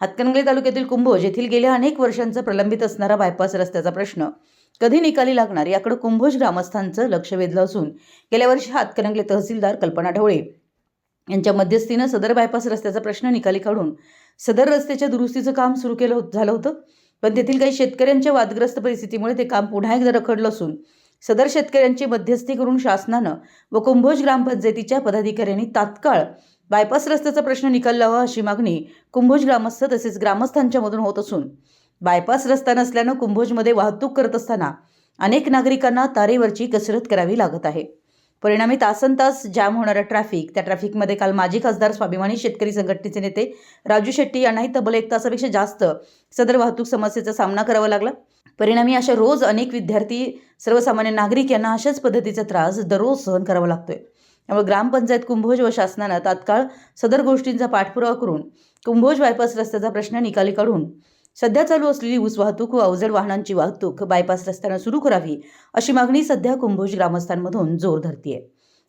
हातकणंगले तालुक्यातील कुंभोज येथील गेल्या अनेक वर्षांचा प्रलंबित असणारा बायपास रस्त्याचा प्रश्न. कधी निकाली लागणार याकडे कुंभोज ग्रामस्थांचं लक्ष वेधलं असून गेल्या वर्षी हातकणंगले तहसीलदार कल्पना ढवळे यांच्या मध्यस्थीनं सदर बायपास रस्त्याचा प्रश्न निकाली काढून सदर रस्त्याच्या दुरुस्तीचं काम सुरू केलं झालं होतं. पण तेथील काही शेतकऱ्यांच्या वादग्रस्त परिस्थितीमुळे ते काम पुन्हा एकदा रखडलं असून सदर शेतकऱ्यांची मध्यस्थी करून शासनानं व कुंभोज ग्रामपंचायतीच्या पदाधिकाऱ्यांनी तात्काळ बायपास रस्त्याचा प्रश्न निकालला हवा अशी मागणी कुंभोज ग्रामस्थ तसेच ग्रामस्थांच्या मधून होत असून बायपास रस्ता नसल्यानं कुंभोजमध्ये वाहतूक करत असताना अनेक नागरिकांना तारेवरची कसरत करावी लागत आहे. परिणामी तासन तास जाम होणारा ट्रॅफिक त्या ट्रॅफिकमध्ये काल माजी खासदार स्वाभिमानी शेतकरी संघटनेचे नेते राजू शेट्टी यांनाही तब्बल एक तासापेक्षा जास्त सदर वाहतूक समस्येचा सामना करावा लागला. परिणामी अशा रोज अनेक विद्यार्थी सर्वसामान्य नागरिक यांना अशाच पद्धतीचा त्रास दररोज सहन करावा लागतोय. त्यामुळे ग्रामपंचायत कुंभोज व शासनानं तात्काळ सदर गोष्टींचा पाठपुरावा करून कुंभोज बायपास रस्त्याचा प्रश्न निकाली काढून सध्या चालू असलेली ऊस वाहतूक व अवजड वाहनांची वाहतूक बायपास रस्त्यानं सुरू करावी अशी मागणी सध्या कुंभोज ग्रामस्थांमधून जोर धरतीये.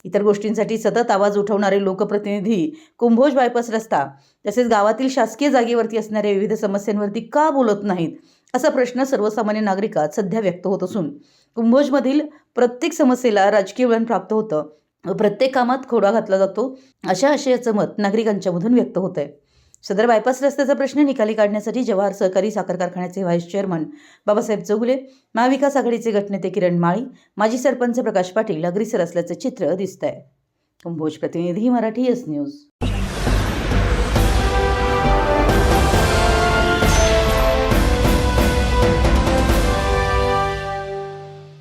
इतर गोष्टींसाठी सतत आवाज उठवणारे लोकप्रतिनिधी कुंभोज बायपास रस्ता तसेच गावातील शासकीय जागेवरती असणाऱ्या विविध समस्यांवरती का बोलत नाहीत असा प्रश्न सर्वसामान्य नागरिकात सध्या व्यक्त होत असून कुंभोजमधील प्रत्येक समस्येला राजकीय वळण प्राप्त होतं प्रत्येक कामात खोडा घातला जातो अशा आशयाचं मत नागरिकांच्यामधून व्यक्त होत आहे सदर बायपास रस्त्याचा प्रश्न निकाली काढण्यासाठी जवाहर सहकारी साखर कारखान्याचे व्हाईस चेअरमन बाबासाहेब चौगुले महाविकास आघाडीचे गटनेते किरण माळी माजी सरपंच प्रकाश पाटील अग्रेसर असल्याचं चित्र दिसत आहे कुंभोज प्रतिनिधी मराठी एस न्यूज